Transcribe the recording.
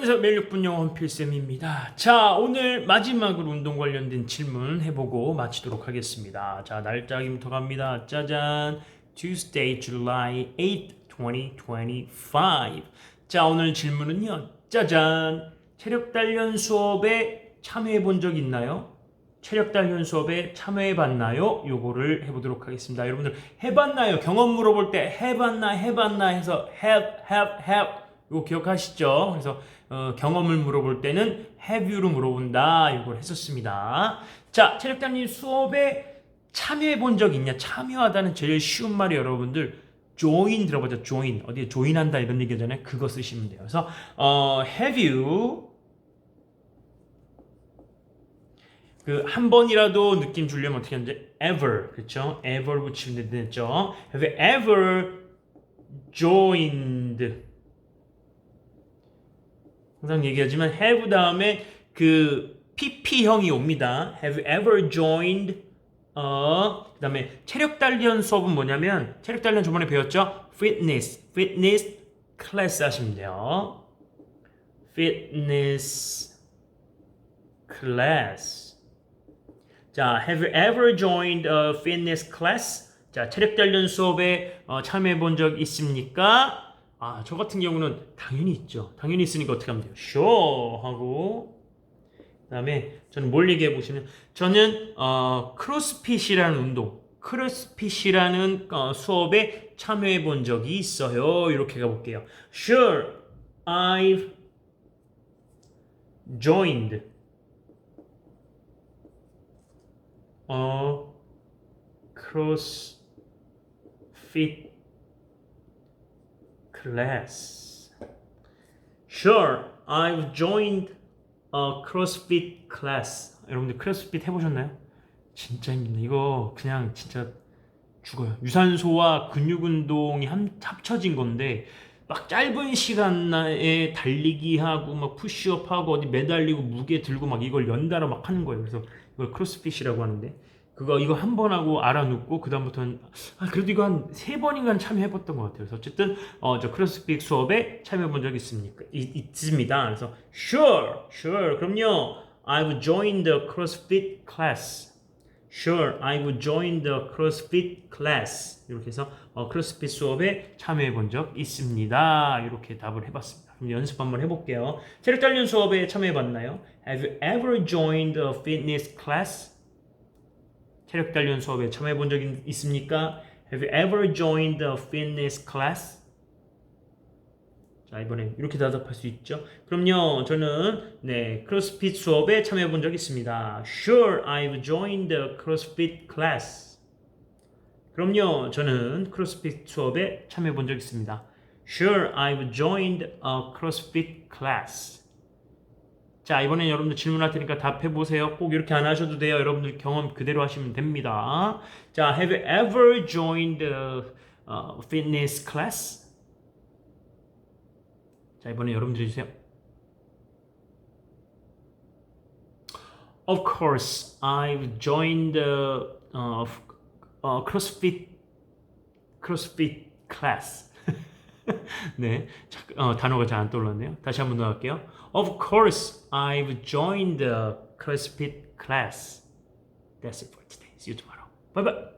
매일 6분 영어 필쌤입니다. 자 오늘 마지막으로 운동 관련된 질문 해보고 마치도록 하겠습니다. 자 날짜기부터 갑니다. 짜잔 Tuesday, July 8, 2025. 자 오늘 질문은요. 짜잔 체력 단련 수업에 참여해 본 적 있나요? 체력 단련 수업에 참여해 봤나요? 요거를 해보도록 하겠습니다. 여러분들 해봤나요? 경험 물어볼 때 해봤나 해봤나 해서 have have have 이거 기억하시죠? 그래서 어, 경험을 물어볼 때는 have you로 물어본다 이걸 했었습니다. 자 체력 단련 수업에 참여해 본 적 있냐? 참여하다는 제일 쉬운 말이 여러분들 join 들어보죠. join 어디에 join한다 이런 얘기잖아요. 그거 쓰시면 돼요. 그래서 어, have you 그한 번이라도 느낌 주려면 어떻게 하는지 ever 그렇죠? ever 붙이면 되죠. Have you ever joined? 항상 얘기하지만 have 다음에 그 pp형이 옵니다. Have ever joined? 어 그 다음에 체력 단련 수업은 뭐냐면 체력 단련 저번에 배웠죠? fitness, fitness 클래스 하시면 돼요. fitness class. 자, have you ever joined a fitness class? 자, 체력 단련 수업에 어, 참여해 본 적 있습니까? 아, 저 같은 경우는 당연히 있죠. 당연히 있으니까 어떻게 하면 돼요? sure 하고 그다음에 저는 뭘 얘기해 보시면 저는 어, 크로스핏이라는 운동, 크로스핏이라는 어, 수업에 참여해 본 적이 있어요. 이렇게 가 볼게요. Sure, I've joined a CrossFit class. Sure, I've joined a CrossFit class. 여러분들 크로스핏 해보셨나요? 진짜 힘듭니다. 이거 그냥 진짜 죽어요. 유산소와 근육 운동이 함- 합쳐진 건데 막 짧은 시간에 달리기 하고 막 푸시업 하고 어디 매달리고 무게 들고 막 이걸 연달아 막 하는 거예요. 그래서 이걸 크로스핏이라고 하는데 그거 이거 한 번 하고 알아놓고 그 다음부터는 아 그래도 이거 한 세 번인가 참여해봤던 것 같아요. 그래서 어쨌든 어 저 크로스핏 수업에 참여해본 적 있습니까? 있, 있습니다. 그래서 sure, sure. 그럼요. I've joined the CrossFit class. Sure, I've joined the CrossFit class. 이렇게 해서 어, 크로스핏 수업에 참여해 본 적 있습니다. 이렇게 답을 해봤습니다. 그럼 연습 한번 해볼게요. 체력 단련 수업에 참여해 봤나요? Have you ever joined a fitness class? 체력 단련 수업에 참여해 본 적 있습니까? Have you ever joined a fitness class? 자 이번에 이렇게 대답할 수 있죠. 그럼요, 저는 네 크로스핏 수업에 참여해 본 적 있습니다. Sure, I've joined the CrossFit class. 그럼요, 저는 크로스핏 수업에 참여해 본 적 있습니다. Sure, I've joined a CrossFit class. 자 이번엔 여러분들 질문할 테니까 답해 보세요. 꼭 이렇게 안 하셔도 돼요. 여러분들 경험 그대로 하시면 됩니다. 자, Have you ever joined a uh, fitness class? 자 이번에 여러분들 해주세요. Of course, I've joined the uh, uh, CrossFit CrossFit class. 네, 자, 어, 단어가 잘 안 떠올랐네요. 다시 한번 더 할게요. Of course, I've joined the CrossFit class. That's it for today. See you tomorrow. Bye bye.